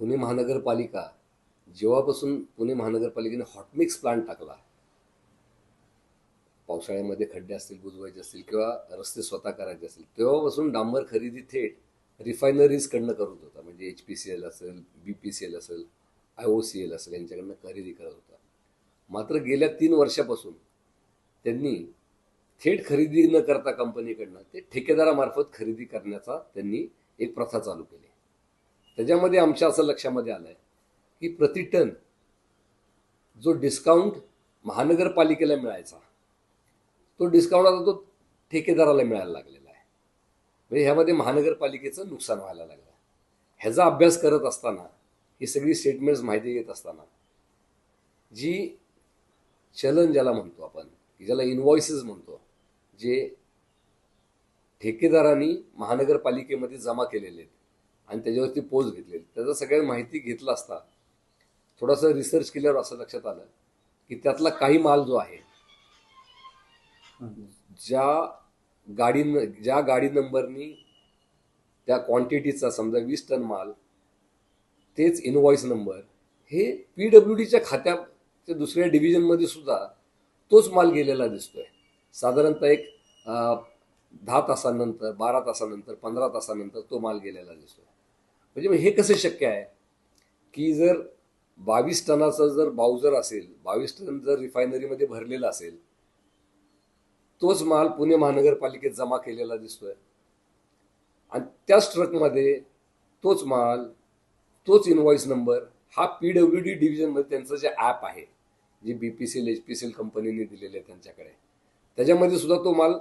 पुणे महानगरपालिका जेव्हापासून पुणे महानगरपालिकेने हॉटमिक्स प्लांट टाकला पावसाळ्यामध्ये खड्डे असतील बुजवायचे असतील किंवा रस्ते स्वतः करायचे असतील तेव्हापासून डांबर खरेदी थेट रिफायनरीजकडनं करत होता. म्हणजे एच पी सी एल असेल बी पी सी एल असेल आय ओ सी एल असेल यांच्याकडनं खरेदी करत होता. मात्र गेल्या तीन वर्षापासून त्यांनी थेट खरेदी न करता कंपनीकडनं ते ठेकेदारामार्फत खरेदी करण्याचा त्यांनी एक प्रथा चालू केली. त्याच्यामध्ये आमच्या असं लक्षामध्ये आलं आहे की प्रति टन जो डिस्काउंट महानगरपालिकेला मिळायचा तो डिस्काउंट आता तो ठेकेदाराला मिळायला लागलेला आहे. म्हणजे ह्यामध्ये महानगरपालिकेचं नुकसान व्हायला लागलं ह्याचा अभ्यास करत असताना ही सगळी स्टेटमेंट्स माहिती घेत असताना जी चलन ज्याला म्हणतो आपण की ज्याला इनव्हॉइसेस म्हणतो जे ठेकेदारांनी महानगरपालिकेमध्ये जमा केलेले आहेत आणि त्याच्यावरती पोज घेतलेली. त्याचा सगळ्या माहिती घेतला असता थोडासा रिसर्च केल्यावर असं लक्षात आलं की त्यातला काही माल जो आहे ज्या गाडी ज्या गाडी नंबरनी त्या क्वांटिटीचा समजा वीस टन माल तेच इनव्हॉइस नंबर हे पी डब्ल्यू डीच्या खात्याच्या दुसऱ्या डिव्हिजनमध्ये सुद्धा तोच माल गेलेला दिसतोय. साधारणतः एक दहा तासानंतर बारा तासानंतर पंधरा तासानंतर तो माल गेलेला दिसतोय. म्हणजे हे कसं शक्य आहे? की जर बावीस टनाचा जर बाउजर असेल बावीस टन जर रिफायनरीमध्ये भरलेला असेल तोच माल पुणे महानगरपालिकेत जमा केलेला दिसतोय. आणि त्याच ट्रकमध्ये तोच माल तोच इनव्हॉइस नंबर हा पी डब्ल्यू डी डिव्हिजनमध्ये त्यांचं जे ॲप आहे जे B P C L H P C L कंपनीने दिलेले आहे त्यांच्याकडे. त्याच्यामध्ये सुद्धा तो माल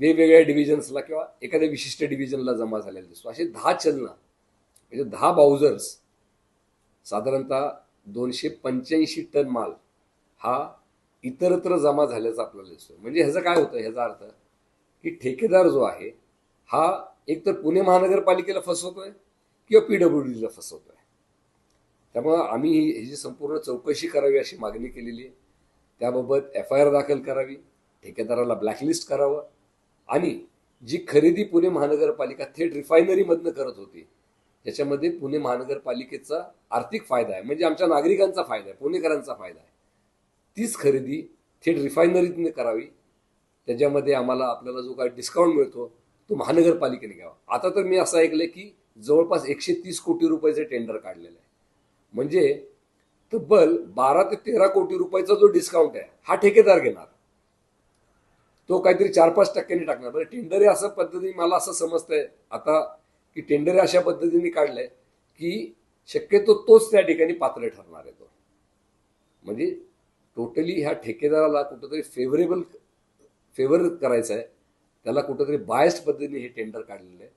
वेगवेगळ्या डिव्हिजन्सला किंवा एखाद्या विशिष्ट डिव्हिजनला जमा झालेला दिसतो. असे दहा चलनं म्हणजे दहा बाउजर्स साधारणतः दोनशे पंच्याऐंशी टन माल हा इतरत्र जमा झाल्याचा आपल्याला दिसतो म्हणजे ह्याचं काय होतं? ह्याचा अर्थ की ठेकेदार जो आहे हा एकतर पुणे महानगरपालिकेला फसवतोय किंवा पी डब्ल्यू डीला फसवतोय. त्यामुळं आम्ही ही संपूर्ण चौकशी करावी अशी मागणी केलेली आहे. त्याबाबत एफ आय आर दाखल करावी ठेकेदाराला ब्लॅकलिस्ट करावं आणि जी खरेदी पुणे महानगरपालिका थेट रिफायनरीमधनं करत होती त्याच्यामध्ये पुणे महानगरपालिकेचा आर्थिक फायदा आहे. म्हणजे आमच्या नागरिकांचा फायदा आहे पुणेकरांचा फायदा आहे. तीच खरेदी थेट रिफायनरीतून करावी. त्याच्यामध्ये आम्हाला आपल्याला जो काही डिस्काउंट मिळतो तो महानगरपालिकेने घ्यावा. आता तर मी असं ऐकलंय की जवळपास एकशे तीस कोटी रुपयाचे टेंडर काढलेलं आहे. म्हणजे तब्बल बारा ते तेरा कोटी रुपयाचा जो डिस्काउंट आहे हा ठेकेदार घेणार. तो काहीतरी चार पाच टक्क्यांनी टाकणार. बरं टेंडर हे असं पद्धतीने मला असं समजतंय. आता की टेंडर अशा पद्धतीने काढलंय की शक्यतो तोच त्या ठिकाणी पात्र ठरणार आहे तो. म्हणजे टोटली ह्या ठेकेदाराला कुठंतरी फेवरेबल फेवर करायचं आहे. त्याला कुठंतरी बायस्ड पद्धतीने हे टेंडर काढलेलं आहे.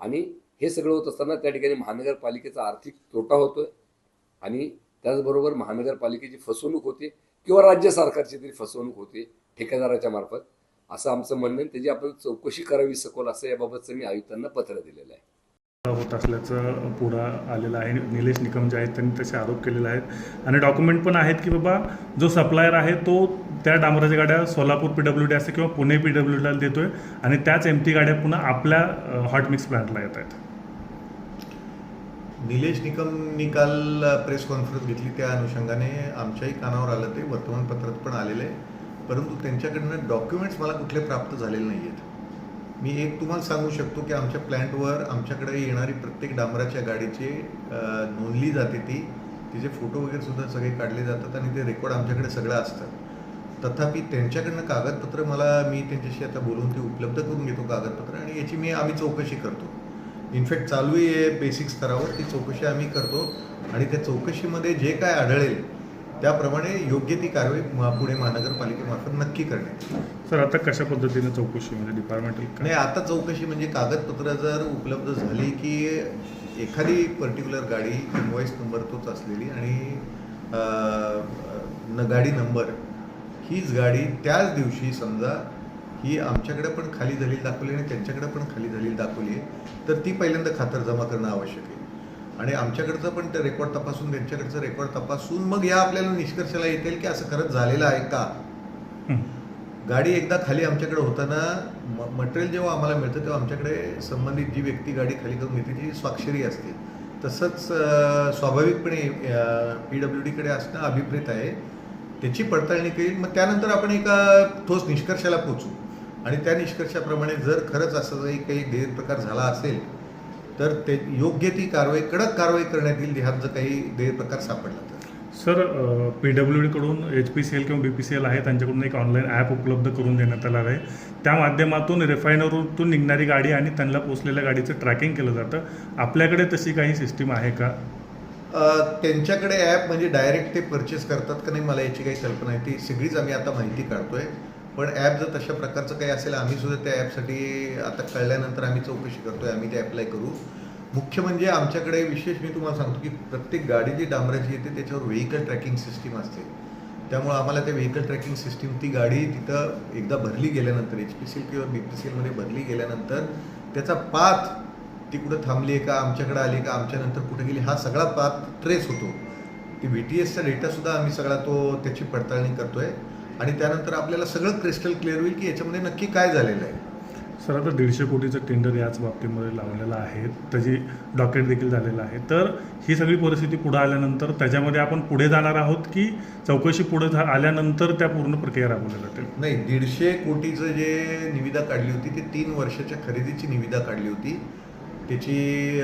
आणि हे सगळं होत असताना त्या ठिकाणी महानगरपालिकेचा आर्थिक तोटा होतोय. आणि त्याचबरोबर महानगरपालिकेची फसवणूक होते किंवा राज्य सरकारची तरी फसवणूक होते ठेकेदाराच्या मार्फत. असं आमचं म्हणणं आहे. त्याची आपण चौकशी करावी सखोल असं याबाबतचं मी आयुक्तांना पत्र दिलेलं आहे. होत असल्याचं पुढं आलेलं आहे. निलेश निकम जे आहेत त्यांनी तसे आरोप केलेले आहेत. आणि डॉक्युमेंट पण आहेत की बाबा जो सप्लायर आहे तो त्या डांबराच्या गाड्या सोलापूर पी डब्ल्यू डी असते किंवा पुणे पी डब्ल्यू डीला देतोय आणि त्याच एम टी गाड्या पुन्हा आपल्या हॉट मिक्स प्लांटला येत आहेत निलेश निकमनी काल प्रेस कॉन्फरन्स घेतली. त्या अनुषंगाने आमच्याही कानावर आलं ते. वर्तमानपत्रात पण आलेलं आहे. परंतु त्यांच्याकडनं डॉक्युमेंट्स मला कुठले प्राप्त झालेले नाही आहेत मी एक तुम्हाला सांगू शकतो की आमच्या प्लॅन्टवर आमच्याकडे येणारी प्रत्येक डांबराच्या गाडीची नोंदली जाते ती. तिचे फोटो वगैरे सुद्धा सगळे काढले जातात आणि ते रेकॉर्ड आमच्याकडे सगळं असतं. तथापि त्यांच्याकडनं कागदपत्र मला मी त्यांच्याशी आता बोलून ते उपलब्ध करून घेतो कागदपत्र आणि याची मी आम्ही चौकशी करतो. इनफॅक्ट चालू आहे बेसिक स्तरावर ती चौकशी आम्ही करतो आणि त्या चौकशीमध्ये जे काय आढळेल त्याप्रमाणे योग्य ती कारवाई पुणे महानगरपालिकेमार्फत नक्की करण्यात सर आता कशा पद्धतीने चौकशी म्हणजे डिपार्टमेंटल नाही आता चौकशी म्हणजे कागदपत्र जर उपलब्ध झाली की एखादी पर्टिक्युलर गाडी इन्व्हॉइस नंबर तोच असलेली आणि न गाडी नंबर हीच गाडी त्याच दिवशी समजा ही आमच्याकडे पण खाली झालेली दाखवली आणि त्यांच्याकडे पण खाली झालेली दाखवली आहे तर ती पहिल्यांदा खातर जमा करणं आवश्यक आहे. आणि आमच्याकडचं पण ते रेकॉर्ड तपासून त्यांच्याकडचं रेकॉर्ड तपासून मग या आपल्याला निष्कर्षाला येतील की असं खरंच झालेलं आहे का? गाडी एकदा खाली आमच्याकडे होताना मटेरियल जेव्हा आम्हाला मिळतं तेव्हा आमच्याकडे संबंधित जी व्यक्ती गाडी खाली करून घेते ती स्वाक्षरी असते. तसंच स्वाभाविकपणे पी डब्ल्यू डीकडे असणं अभिप्रेत आहे. त्याची पडताळणी केली मग त्यानंतर आपण एका ठोस निष्कर्षाला पोचू आणि त्या निष्कर्षाप्रमाणे जर खरंच असं काही काही गैरप्रकार झाला असेल तर ते योग्य ती कारवाई कडक कारवाई करण्यात येईल ह्यात जर काही गैरप्रकार सापडला तर. सर पी डब्ल्यू डीकडून एच पी सी एल किंवा बी पी सी एल आहे त्यांच्याकडून एक ऑनलाईन ॲप उपलब्ध करून देण्यात आलं आहे. त्या माध्यमातून रिफायनरतून निघणारी गाडी आणि त्यांना पोचलेल्या गाडीचं ट्रॅकिंग केलं जातं. आपल्याकडे तशी काही सिस्टीम आहे का? त्यांच्याकडे ॲप म्हणजे डायरेक्ट ते परचेस करतात का नाही मला याची काही कल्पना आहे. ती सगळीच आम्ही आता माहिती काढतोय. पण ॲप जर तशा प्रकारचं काही असेल आम्ही सुद्धा त्या ॲपसाठी आता कळल्यानंतर आम्ही चौकशी करतोय आम्ही ते अप्लाय करू. मुख्य म्हणजे आमच्याकडे विशेष मी तुम्हाला सांगतो की प्रत्येक गाडी जी डांबराची येते त्याच्यावर व्हेकल ट्रॅकिंग सिस्टीम असते. त्यामुळं आम्हाला त्या व्हेकल ट्रॅकिंग सिस्टीम ती गाडी तिथं एकदा भरली गेल्यानंतर एच पी सी एल किंवा बी पी सी एलमध्ये भरली गेल्यानंतर त्याचा पाथ ती कुठं थांबली आहे का आमच्याकडे आली का आमच्यानंतर कुठे गेली हा सगळा पाथ ट्रेस होतो. ती व्ही टी एसचा डेटासुद्धा आम्ही सगळा तो त्याची पडताळणी करतो आहे आणि त्यानंतर आपल्याला सगळं क्रिस्टल क्लिअर होईल की याच्यामध्ये नक्की काय झालेलं आहे. सर आता दीडशे कोटीचं टेंडर याच बाबतीमध्ये लावलेलं आहे. त्याची डॉकेट देखील झालेलं आहे. तर ही सगळी परिस्थिती पुढे आल्यानंतर त्याच्यामध्ये आपण पुढे जाणार आहोत की चौकशी पुढे झा- आल्यानंतर त्या पूर्ण प्रक्रिया राबवल्या जातील नाही दीडशे कोटीचं जे निविदा काढली होती ती तीन वर्षाच्या खरेदीची निविदा काढली होती. त्याची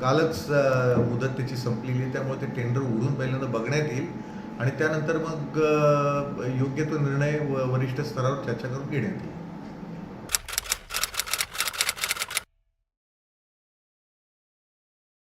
कालच मुदत त्याची संपलेली त्यामुळे ते टेंडर उडून पहिल्यांदा बघण्यात येईल. आणि त्यानंतर मग योग्य तो निर्णय वरिष्ठ स्तरावर चर्चा करून घेण्यात येईल.